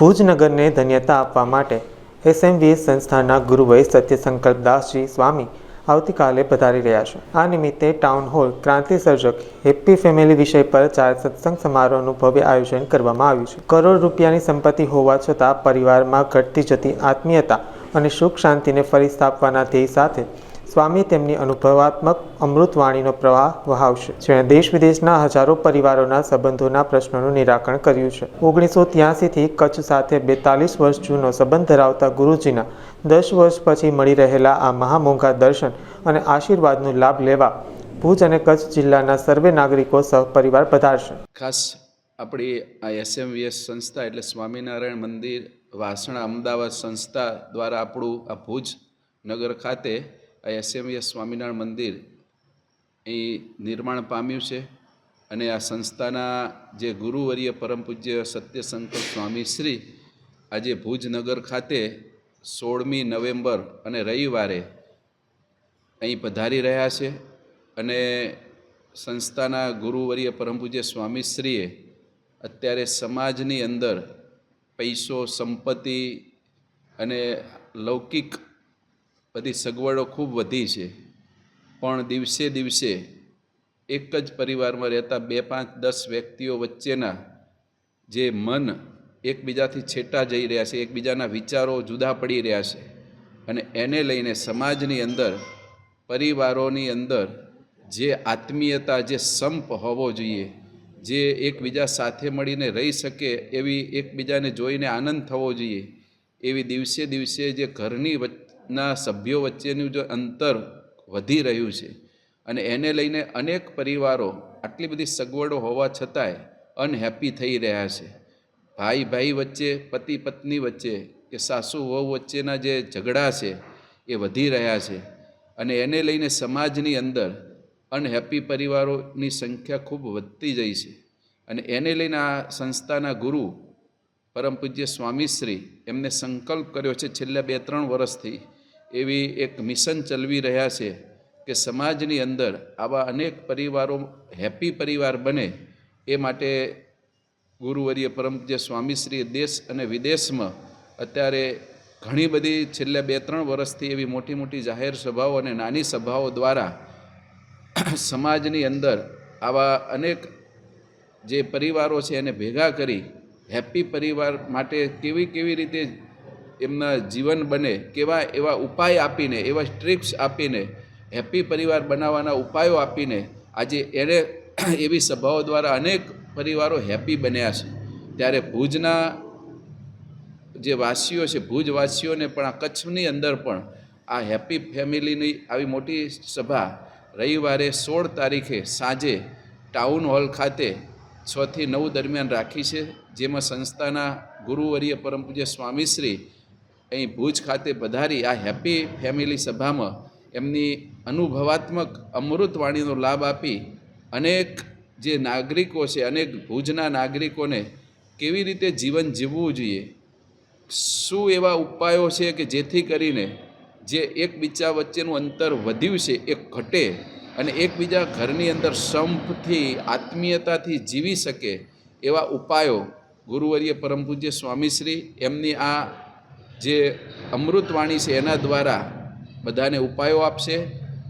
ભુજનગરને ધન્યતા આપવા માટે એસએમવીએસ સંસ્થાના ગુરુવૈ સત્યસંકલ્પ દાસજી સ્વામી આવતીકાલે પધારી રહ્યા છે. આ નિમિત્તે ટાઉન હોલ ક્રાંતિ સર્જક હેપ્પી ફેમિલી વિષય પર ચાર સત્સંગ સમારોહનું ભવ્ય આયોજન કરવામાં આવ્યું છે. કરોડ રૂપિયાની સંપત્તિ હોવા છતાં પરિવારમાં ઘટતી જતી આત્મીયતા અને સુખ શાંતિને ફરી સ્થાપવાના ધ્યેય સાથે સ્વામી તેમની અનુભવાત્મક અમૃતવાણીનો પ્રવાહ વહાવશે. જેણે દેશ વિદેશના હજારો પરિવારોના સંબંધોના પ્રશ્નોનું નિરાકરણ કર્યું છે. ઓગણીસો ત્યાસીથી કચ્છ સાથે બેતાલીસ વર્ષ જૂનો સંબંધ ધરાવતા ગુરુજીના દસ વર્ષ પછી મળી રહેલા આ મહામોંઘા દર્શન અને આશીર્વાદનો લાભ લેવા ભુજ અને કચ્છ જિલ્લાના સર્વે નાગરિકો સહપરિવાર પધારશે. ખાસ આપણી આ એસએમવીએસ સંસ્થા એટલે સ્વામિનારાયણ મંદિર વાસણા અમદાવાદ સંસ્થા દ્વારા આપણું આ ભુજ નગર ખાતે આ એસએમવીએસ સ્વામિનારાયણ મંદિર અહીં નિર્માણ પામ્યું છે અને આ સંસ્થાના જે ગુરુવર્ય પરમ પૂજ્ય સત્યશંકર સ્વામી શ્રી આજે ભુજનગર ખાતે સોળમી નવેમ્બર અને રવિવારે અહીં પધારી રહ્યા છે અને સંસ્થાના ગુરુવર્ય પરમ પૂજ્ય સ્વામીશ્રીએ અત્યારે સમાજની અંદર પૈસો, સંપત્તિ અને લૌકિક બધી સગવડો ખૂબ વધી છે. પણ દિવસે દિવસે એક જ પરિવારમાં રહેતા બે પાંચ દસ વ્યક્તિઓ વચ્ચેના જે મન એકબીજાથી છેટા જઈ રહ્યા છે, એકબીજાના વિચારો જુદા પડી રહ્યા છે અને એને લઈને સમાજની અંદર, પરિવારોની અંદર જે આત્મીયતા, જે સંપ હોવો જોઈએ, જે એકબીજા સાથે મળીને રહી શકે એવી એકબીજાને જોઈને આનંદ થવો જોઈએ, એવી દિવસે દિવસે જે ઘરની વચ્ચના સભ્યો વચ્ચેનું જે અંતર વધી રહ્યું છે અને એને લઈને અનેક પરિવારો આટલી બધી સગવડો હોવા છતાંય અનહેપી થઈ રહ્યા છે. ભાઈ ભાઈ વચ્ચે, પતિ પત્ની વચ્ચે, કે સાસુ વહુ વચ્ચેના જે ઝઘડા છે એ વધી રહ્યા છે અને એને લઈને સમાજની અંદર અનહેપી પરિવારોની સંખ્યા ખૂબ વધતી જઈ છે. અને એને લઈને આ સંસ્થાના ગુરુ પરમ પૂજ્ય સ્વામીશ્રી એમને સંકલ્પ કર્યો છે, છેલ્લા બે ત્રણ વર્ષથી એવી એક મિશન ચલવી રહ્યા છે કે સમાજની અંદર આવા અનેક પરિવારો હેપી પરિવાર બને એ માટે ગુરુવર્ય પરમ જે સ્વામીશ્રીએ દેશ અને વિદેશમાં અત્યારે ઘણી બધી છેલ્લા બે ત્રણ વર્ષથી એવી મોટી મોટી જાહેર સભાઓ અને નાની સભાઓ દ્વારા સમાજની અંદર આવા અનેક જે પરિવારો છે એને ભેગા કરી હેપી પરિવાર માટે કેવી કેવી રીતે એમના જીવન બને, કેવા એવા ઉપાય આપીને, એવા ટ્રીપ્સ આપીને હેપી પરિવાર બનાવવાના ઉપાયો આપીને, આજે એને એવી સભાઓ દ્વારા અનેક પરિવારો હેપી બન્યા છે. ત્યારે ભુજના જે વાસીઓ છે, ભુજવાસીઓને પણ આ કચ્છની અંદર પણ આ હેપી ફેમિલીની આવી મોટી સભા રવિવારે સોળ તારીખે સાંજે ટાઉન હોલ ખાતે છથી નવ દરમિયાન રાખી છે, જેમાં સંસ્થાના ગુરુવર્ય પરમ પૂજ્ય સ્વામીશ્રી અહીં ભુજ ખાતે પધારી આ હેપી ફેમિલી સભામાં એમની અનુભવાત્મક અમૃતવાણીનો લાભ આપી અનેક જે નાગરિકો છે, અનેક ભુજના નાગરિકોને કેવી રીતે જીવન જીવવું જોઈએ? શું એવા ઉપાયો છે કે જેથી કરીને જે એકબીજા વચ્ચેનું અંતર વધ્યું છે, એ ઘટે અને એકબીજા ઘરની અંદર સંપથી, આત્મીયતાથી જીવી શકે એવા ઉપાયો ગુરુવર્ય પરમ પૂજ્ય સ્વામીશ્રી એમની આ જે અમૃતવાણી છે એના દ્વારા બધાને ઉપાયો આપશે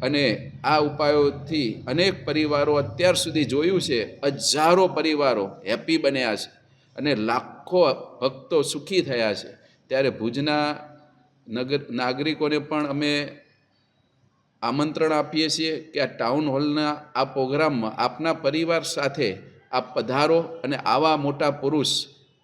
અને આ ઉપાયોથી અનેક પરિવારો અત્યાર સુધી જોયું છે, હજારો પરિવારો હેપી બન્યા છે અને લાખો ભક્તો સુખી થયા છે. ત્યારે ભુજના નગર, નાગરિકોને પણ અમે આમંત્રણ આપીએ છીએ કે આ ટાઉન હોલના, આ પ્રોગ્રામમાં આપના પરિવાર સાથે આપ પધારો અને આવા મોટા પુરુષ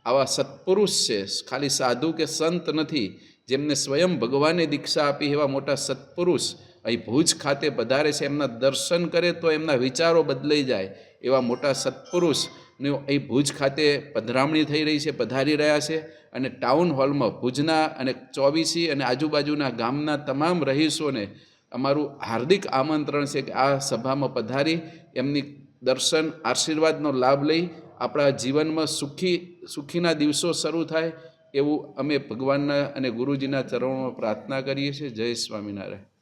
આવા સત્પુરુષ છે. ખાલી સાધુ કે સંત નથી. જેમને સ્વયં ભગવાને દીક્ષા આપી એવા મોટા સત્પુરુષ અહીં ભુજ ખાતે પધારે છે. એમના દર્શન કરે તો એમના વિચારો બદલાઈ જાય. એવા મોટા સત્પુરુષની અહીં ભુજ ખાતે પધરામણી થઈ રહી છે, પધારી રહ્યા છે અને ટાઉન હોલમાં ભુજના અને ચોવીસી અને આજુબાજુના ગામના તમામ રહીશોને અમારું હાર્દિક આમંત્રણ છે કે આ સભામાં પધારી એમની દર્શન, આશીર્વાદનો લાભ લઈ આપણા જીવનમાં સુખી, સુખીના દિવસો શરૂ થાય એવું અમે ભગવાનના અને ગુરુજીના ચરણોમાં પ્રાર્થના કરીએ છીએ. જય સ્વામિનારાયણ.